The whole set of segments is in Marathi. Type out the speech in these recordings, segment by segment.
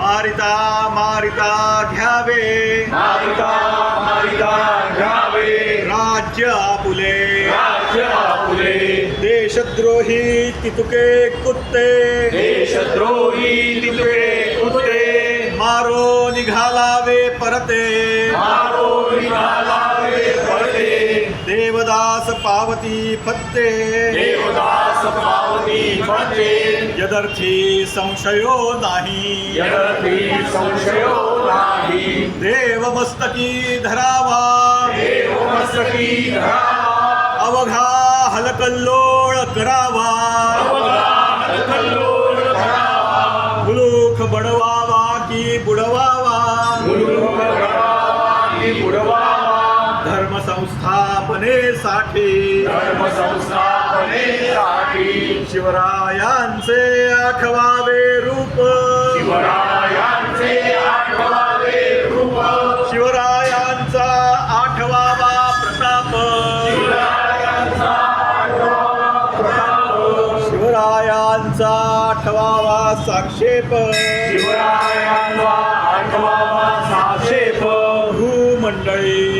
मारिता मारिता घ्यावे. मारिता मारिता घ्यावे. राज्य आपुले. राज्य आपुले. देशद्रोही तितुके कुत्ते. देशद्रोही तिथे कुत्ते. मारो निघालावे परते. मारो निघालावे पडते देवदास पावती फत्ते. देवदास पावती फटे यदर्थी संशयो नाही। यदपि संशयो नाही। देव मस्तकी धरावा। देवमस्तकी धरावा। अवघा हलकल्लोळ करावा। कल्लोळ धरावा मुलूक बडवावा की धर्म धर्म संस्थापनेसाठी शिवरायांचे आठवावे रूप. शिवरायांचे आठवावे रूप. शिवरायांचा आठवावा प्रताप. शिवरायांचा आठवावा प्रताप. शिवरायांचा आठवावा साक्षेप. शिवरायांचा आठवावा साक्षेप. भूमंडळी.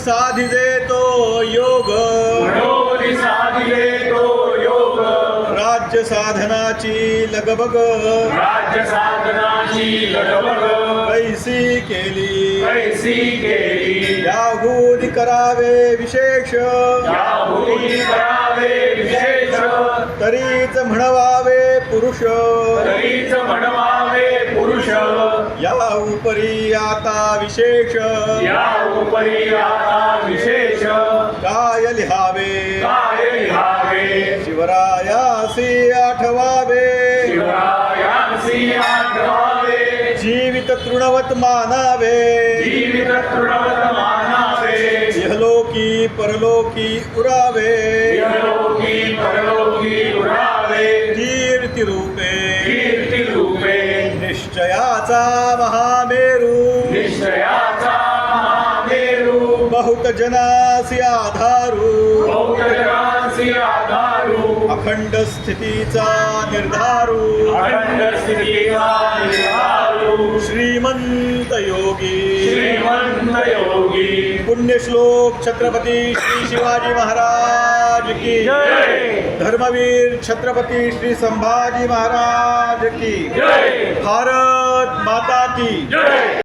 साधिजे तो योग। साधिले तो योग। राज्य साधनाची लगबग। राज्य साधनाची लगबग। कैसी केली। कैसी केली। याहून करावे विशेष। याहुनी करावे विशेष। तरीच म्हणवावे पुरुष। तरीच म्हणवावे या उपरी आता विशेष. या उपरी आता विशेष. काय लिहावे? काय लिहावे? शिवरायासी आठवावे. शिवरायांसी आठवावे. जीवित तृणवत मानावे. जीवित तृणवत मानावे. इहलोकी परलोकी उरावे. इहलोकी परलोकी उरावे. कीर्ती रूपे महामेरू। निश्चयाचा महामेरू। बहुत जनासी आधारू। अखंड स्थितीचा निर्धारू। अखंड स्थितीचा निर्धारू। श्रीमंत योगी। श्रीमंत योगी। पुण्यश्लोक छत्रपती श्री शिवाजी महाराज की. धर्मवीर छत्रपती श्री संभाजी महाराज की। भारत माता की।